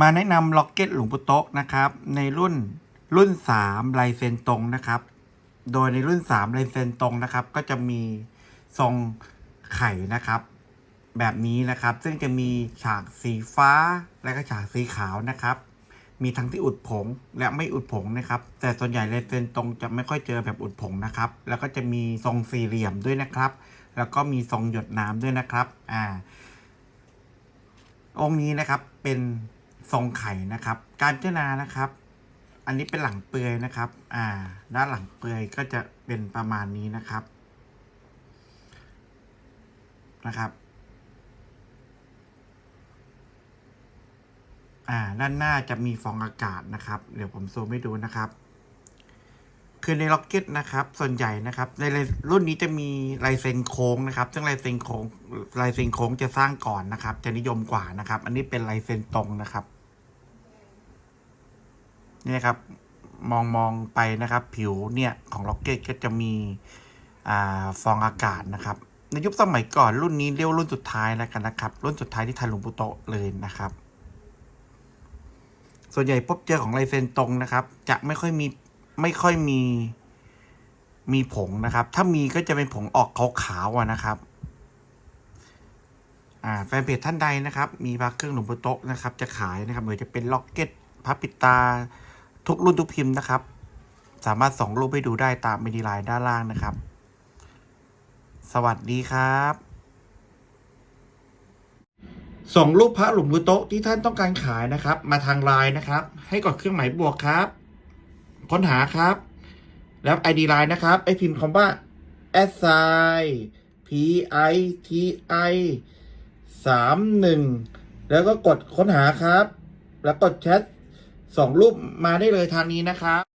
มาแนะนำล็อกเก็ตหลวงปู่โต๊ะนะครับ ในรุ่นรุ่น 3 ลายเซ็นตรงนะครับ โดยในรุ่น 3 ลายเซ็นตรงนะครับ ก็จะมีทรงไข่นะครับ แบบนี้นะครับ ซึ่งจะมีฉากสีฟ้าและก็ฉากสีขาวนะครับ มีทั้งที่อุดผงและไม่อุดผงนะครับ แต่ส่วนใหญ่ลายเซ็นตรงจะไม่ค่อยเจอแบบอุดผงนะครับ แล้วก็จะมีทรงสี่เหลี่ยมด้วยนะครับ แล้วก็มีทรงหยดน้ำด้วยนะครับ อ่า องค์นี้นะครับเป็น ทรงไข่นะครับ การพิจารณานะครับ อันนี้เป็นหลังเปลือยนะครับ อ่า ด้านหลังเปลือยก็จะเป็นประมาณนี้นะครับ นะครับ อ่า ด้านหน้าจะมีฟองอากาศนะครับ เดี๋ยวผมซูมให้ดูนะครับคือในล็อกเก็ตนะครับ ส่วนใหญ่นะครับ ในรุ่นนี้จะมีลายเซ็นโค้งนะครับ ซึ่งลายเซ็นโค้งลายเซ็นโค้งจะสร้างก่อนนะครับ จะนิยมกว่านะครับ อันนี้เป็นลายเซ็นตรงนะครับ นี่นะครับมองมองไปนะครับ ผิวเนี่ยของล็อกเก็ตก็จะมีอ่าฟองอากาศนะครับ ในยุคสมัยก่อนรุ่นนี้เรียกว่ารุ่นสุดท้ายแล้วกันนะครับ รุ่นสุดท้ายที่ทันหลวงปู่โตเลยนะครับ ส่วนใหญ่พบเจอของลายเซ็นตรงนะครับ จะไม่ค่อยมีไม่ค่อยมีมีผงนะครับ ถ้ามีก็จะเป็นผงออกขาวๆนะครับอ่าแฟนเพจท่านใดนะครับ มีพระเครื่องหลวงปู่โตนะครับ จะขายนะครับหรือจะเป็นล็อกเก็ตพระปิดตา ทุกรุ่นทุกพิมพ์นะครับ สามารถส่งรูปให้ดูได้ตามเมดีไลน์ด้านล่างนะครับ สวัสดีครับส่งรูปพระหลวงปู่โตะที่ท่านต้องการขายนะครับ มาทางไลน์นะครับ ให้กดเครื่องหมายบวกครับ ค้นหาครับ แล้ว ID ไลน์นะครับไอพิมพ์คำว่า s i p i t i สามหนึ่งแล้วก็กดค้นหาครับ แล้วกดแชท ส่งรูปมาได้เลยทางนี้นะครับ